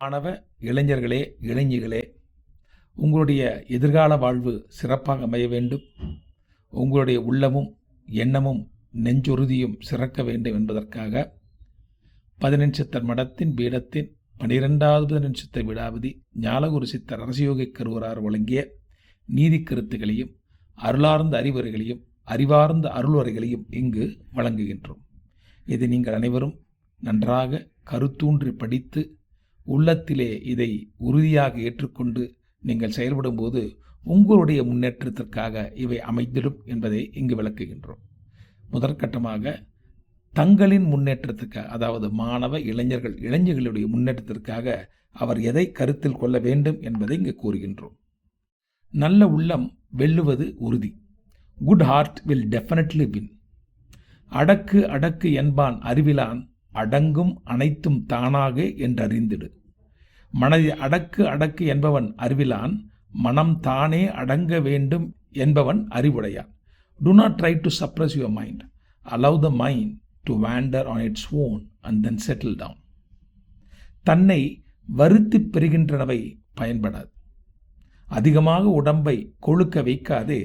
மாணவ இளைஞர்களே இளைஞிகளே உங்களுடைய எதிர்கால வாழ்வு சிறப்பாக அமைய வேண்டும். உங்களுடைய உள்ளமும் எண்ணமும் நெஞ்சுறுதியும் சிறக்க வேண்டும் என்பதற்காக பதினெண்சித்தர் மடத்தின் பீடத்தின் பனிரெண்டாவது பதினெண்சித்த விடாபதி ஞாலகுரு சித்தர் அரசியோகி கருவரார் வழங்கிய நீதி கருத்துகளையும் அருளார்ந்த அறிவுரைகளையும் அறிவார்ந்த அருளுரைகளையும் இங்கு வழங்குகின்றோம். இதை நீங்கள் அனைவரும் நன்றாக கருத்தூன்றி படித்து உள்ளத்திலே இதை உறுதியாக ஏற்றுக்கொண்டு நீங்கள் செயல்படும்போது உங்களுடைய முன்னேற்றத்திற்காக இவை அமைந்திடும் என்பதை இங்கு விளக்குகின்றோம். முதற்கட்டமாக தங்களின் முன்னேற்றத்துக்காக அதாவது மாணவ இளைஞர்கள் இளைஞர்களுடைய முன்னேற்றத்திற்காக அவர் எதை கருத்தில் கொள்ள வேண்டும் என்பதை இங்கு கூறுகின்றோம். நல்ல உள்ளம் வெல்லுவது உறுதி. Good heart will definitely win அடக்கு அடக்கு என்பான் அறிவிலான் அடங்கும் அனைத்தும் தானாக என்றறிந்திடு. மனதை அடக்கு அடக்கு என்பவன் அறிவிலான் மனம் தானே அடங்க வேண்டும் என்பவன் அறிவுடையான். Do not try to suppress your mind allow the mind to wander on its own and then settle down தன்னை வருத்தி பெறுகின்றனவை பயன்படாது. அதிகமாக உடம்பை கொழுக்க வைக்காதே.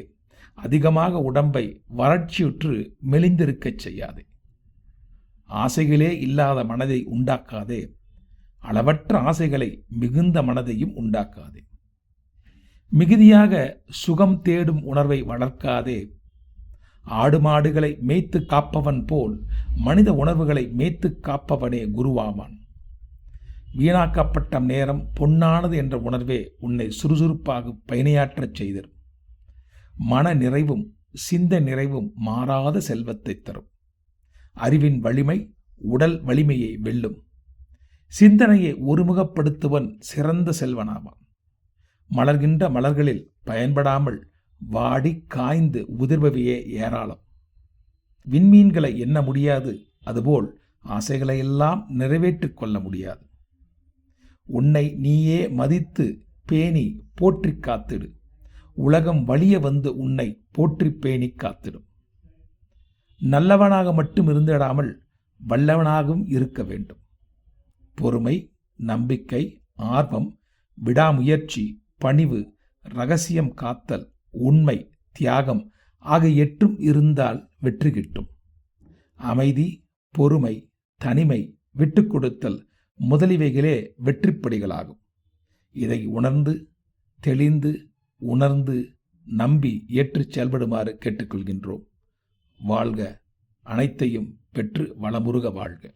அதிகமாக உடம்பை வறட்சியுற்று மெலிந்திருக்கச் செய்யாதே. ஆசைகளே இல்லாத மனதை உண்டாக்காதே. அளவற்ற ஆசைகளை மிகுந்த மனதையும் உண்டாக்காதே. மிகுதியாக சுகம் தேடும் உணர்வை வளர்க்காதே. ஆடு மாடுகளை மேய்த்து காப்பவன் போல் மனித உணர்வுகளை மேய்த்து காப்பவனே குருவாவான். வீணாக்கப்பட்ட நேரம் பொன்னானது என்ற உணர்வே உன்னை சுறுசுறுப்பாக பயணியாற்றச் செய்தரும் மன நிறைவும் சிந்த நிறைவும் மாறாத செல்வத்தை தரும். அறிவின் வலிமை உடல் வலிமையை வெல்லும். சிந்தனையை ஒருமுகப்படுத்துவன் சிறந்த செல்வனாவான். மலர்கின்ற மலர்களில் பயன்படாமல் வாடி காய்ந்து உதிர்பவையே ஏராளம். விண்மீன்களை எண்ண முடியாது அதுபோல் ஆசைகளையெல்லாம் நிறைவேற்றிக் கொள்ள முடியாது. உன்னை நீயே மதித்து பேணி போற்றி காத்திடு. உலகம் வழிய வந்து உன்னை போற்றி பேணி காத்திடும். நல்லவனாக மட்டும் இருந்திடாமல் வல்லவனாகவும் இருக்க வேண்டும். பொறுமை நம்பிக்கை ஆர்வம் விடாமுயற்சி பணிவு ரகசியம் காத்தல் உண்மை தியாகம் ஆகிய எட்டும் இருந்தால் வெற்றி கிட்டும். அமைதி பொறுமை தனிமை விட்டு கொடுத்தல் முதலிவைகளே வெற்றிப்படிகளாகும். இதை உணர்ந்து தெளிந்து உணர்ந்து நம்பி ஏற்றுச் செயல்படுமாறு கேட்டுக்கொள்கின்றோம். வாழ்க அனைத்தையும் பெற்று வளமுருக வாழ்க.